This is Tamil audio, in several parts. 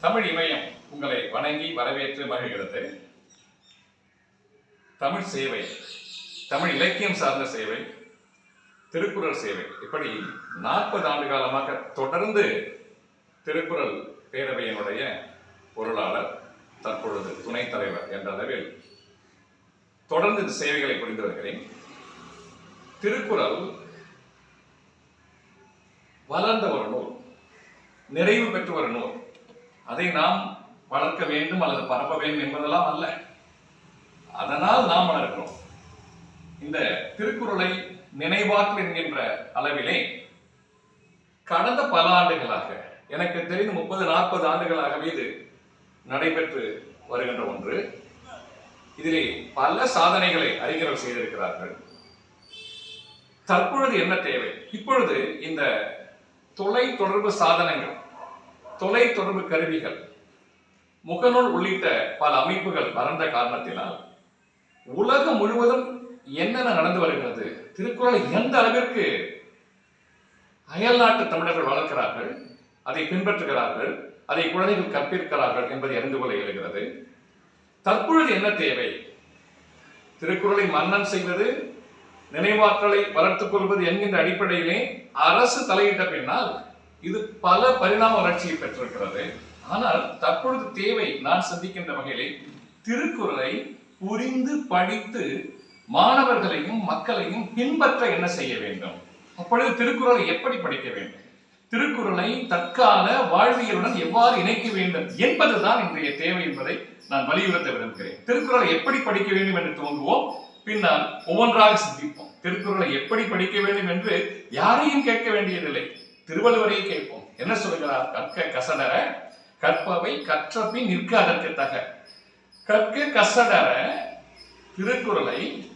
தமிழ் இமயம் உங்களை வணங்கி வரவேற்று மகிழ்கிறது. தமிழ் சேவை தமிழ் இலக்கியம் சார்ந்த சேவை திருக்குறள் சேவை. இப்படி நாற்பது ஆண்டு காலமாக தொடர்ந்து திருக்குறள் பேரவையினுடைய பொருளாளர் தற்பொழுது துணைத் தலைவர் என்ற அளவில் தொடர்ந்து இந்த சேவைகளை புரிந்து வருகிறேன். திருக்குறள் வளர்ந்த ஒரு நூல் நிறைவு பெற்று ஒரு நூல். அதை நாம் வளர்க்க வேண்டும் அல்லது பரப்ப வேண்டும் என்பதெல்லாம் அல்ல. அதனால் நாம் வளர்க்கிறோம். இந்த திருக்குறளை நினைவாக்கல் என்கின்ற அளவிலே கடந்த பல ஆண்டுகளாக எனக்கு தெரிந்து முப்பது நாற்பது ஆண்டுகளாகவே இது நடைபெற்று வருகின்ற ஒன்று. இதிலே பல சாதனைகளை அறிஞர்கள் செய்திருக்கிறார்கள். தற்பொழுது என்ன தேவை? இப்பொழுது இந்த தொலை தொடர்பு சாதனங்கள் தொலை தொடர்பு கருவிகள் முகநூல் உள்ளிட்ட பல அமைப்புகள் வளர்ந்த காரணத்தினால் உலகம் முழுவதும் என்னென்ன நடந்து வருகிறது திருக்குறளை எந்த அளவிற்கு அயல் நாட்டு தமிழர்கள் வளர்க்கிறார்கள் அதை பின்பற்றுகிறார்கள் அதை குழந்தைகள் கற்பிக்கிறார்கள் என்பதை அறிந்து கொள்ள இயலுகிறது. தற்பொழுது என்ன தேவை? திருக்குறளை மன்னன் செய்வது நினைவாற்றலை வளர்த்துக் கொள்வது என்கின்ற அடிப்படையிலே அரசு தலையிட்ட பின்னால் இது பல பரிணாம வளர்ச்சியை பெற்றிருக்கிறது. ஆனால் தற்பொழுது தேவை நான் சந்திக்கின்ற வகையிலே திருக்குறளை புரிந்து படித்து மாணவர்களையும் மக்களையும் பின்பற்ற என்ன செய்ய வேண்டும்? அப்பொழுது திருக்குறளை எப்படி படிக்க வேண்டும்? திருக்குறளை தற்கால வாழ்வியலுடன் எவ்வாறு இணைக்க வேண்டும் என்பதுதான் இன்றைய தேவை என்பதை நான் வலியுறுத்த விரும்புகிறேன். திருக்குறளை எப்படி படிக்க வேண்டும் என்று துவங்குவோம் பின்னால் ஒவ்வொன்றாக சிந்திப்போம். திருக்குறளை எப்படி படிக்க வேண்டும் என்று யாரையும் கேட்க வேண்டியதில்லை. திருவள்ளுவரையே கேட்போம். என்ன சொல்கிறார்? கற்க கசடர கற்பவை கற்றபின் நிற்க அதற்கு தக. கற்க கசடர திருக்குறளை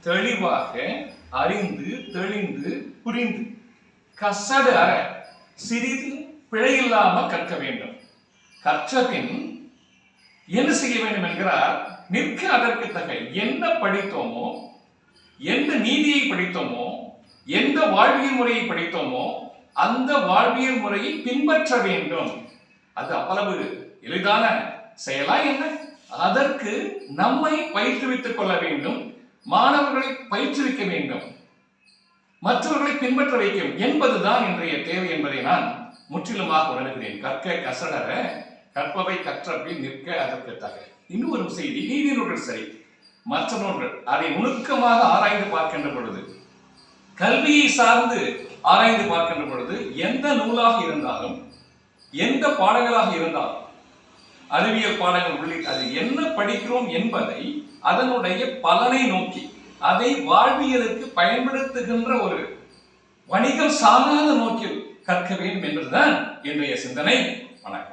தெளிவாக அறிந்து தெளிந்து புரிந்து. கசட சிறிது பிழையில்லாம கற்க வேண்டும். கற்றபின் என்ன செய்ய வேண்டும் என்கிறார்? நிற்க அதற்கு தகை. என்ன படித்தோமோ எந்த நீதியை படித்தோமோ எந்த வாழ்வியல் முறையை படித்தோமோ அந்த வாழ்வியல் முறையை பின்பற்ற வேண்டும். அது அவ்வளவு எளிதான செயலா என்ன? அதற்கு நம்மை பயிற்றுவித்துக் கொள்ள வேண்டும். மாணவர்களை பயிற்றுவிக்க வேண்டும். மற்றவர்களை பின்பற்ற வைக்கும் என்பதுதான் இன்றைய தேவை என்பதை நான் முற்றிலுமாக உணர்கிறேன். கற்க கசடர கற்பவை கற்றபின் நிற்க அதற்கு தக. இன்னொரு செய்தி நீதிநூல்கள் சரி. மற்ற நூல்கள் அதை நுணுக்கமாக ஆராய்ந்து பார்க்கின்ற பொழுது கல்வியை சார்ந்து ஆராய்ந்து பார்க்கின்ற பொழுது எந்த நூலாக இருந்தாலும் எந்த பாடங்களாக இருந்தாலும் அறிவியல் பாடங்கள் உள்ளிட்ட அது என்ன படிக்கிறோம் என்பதை அதனுடைய பலனை நோக்கி அதை வாழ்வியலுக்கு பயன்படுத்துகின்ற ஒரு வணிகம் சாராத நோக்கில் கற்க வேண்டும் என்றுதான் என்னுடைய சிந்தனை. வணக்கம்.